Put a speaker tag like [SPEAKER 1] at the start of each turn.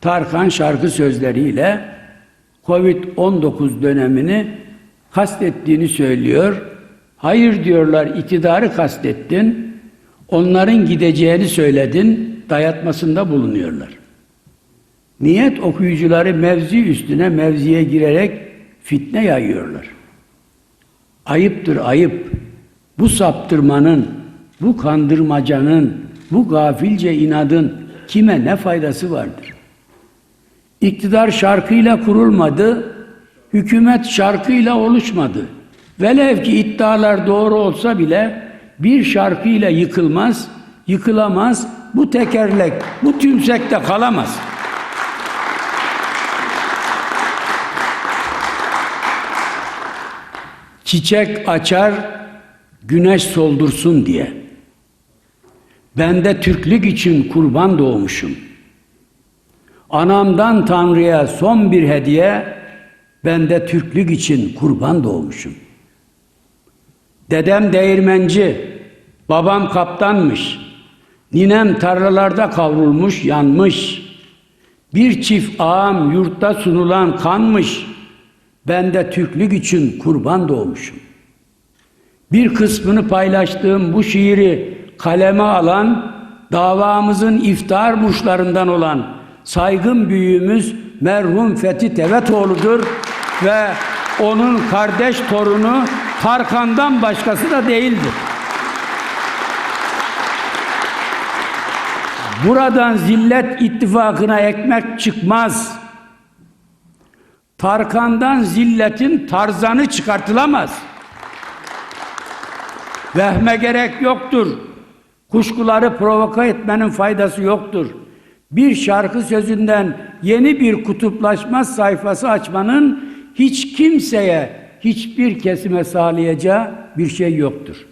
[SPEAKER 1] Tarkan şarkı sözleriyle Covid-19 dönemini kastettiğini söylüyor. Hayır diyorlar iktidarı kastettin. Onların gideceğini söyledin. Dayatmasında bulunuyorlar. Niyet okuyucuları mevzi üstüne mevziye girerek fitne yayıyorlar. Ayıptır ayıp. Bu saptırmanın, bu kandırmacanın, bu gafilce inadın kime ne faydası vardır? İktidar şarkıyla kurulmadı, hükümet şarkıyla oluşmadı. Velev ki iddialar doğru olsa bile bir şarkıyla yıkılmaz, yıkılamaz, bu tekerlek, bu tümsekte kalamaz. Çiçek açar, güneş soldursun diye. Ben de Türklük için kurban doğmuşum. Anamdan Tanrı'ya son bir hediye, ben de Türklük için kurban doğmuşum. Dedem değirmenci, babam kaptanmış. Ninem tarlalarda kavrulmuş, yanmış. Bir çift ağam yurtta sunulan kanmış. Ben de Türklük için kurban doğmuşum. Bir kısmını paylaştığım bu şiiri kaleme alan, davamızın iftar burçlarından olan saygın büyüğümüz merhum Fethi Tevetoğlu'dur ve onun kardeş torunu Tarkan'dan başkası da değildir. Buradan zillet ittifakına ekmek çıkmaz. Tarkan'dan zilletin tarzanı çıkartılamaz. Vehme gerek yoktur. Kuşkuları provoka etmenin faydası yoktur. Bir şarkı sözünden yeni bir kutuplaşma sayfası açmanın hiç kimseye, hiçbir kesime sağlayacağı bir şey yoktur.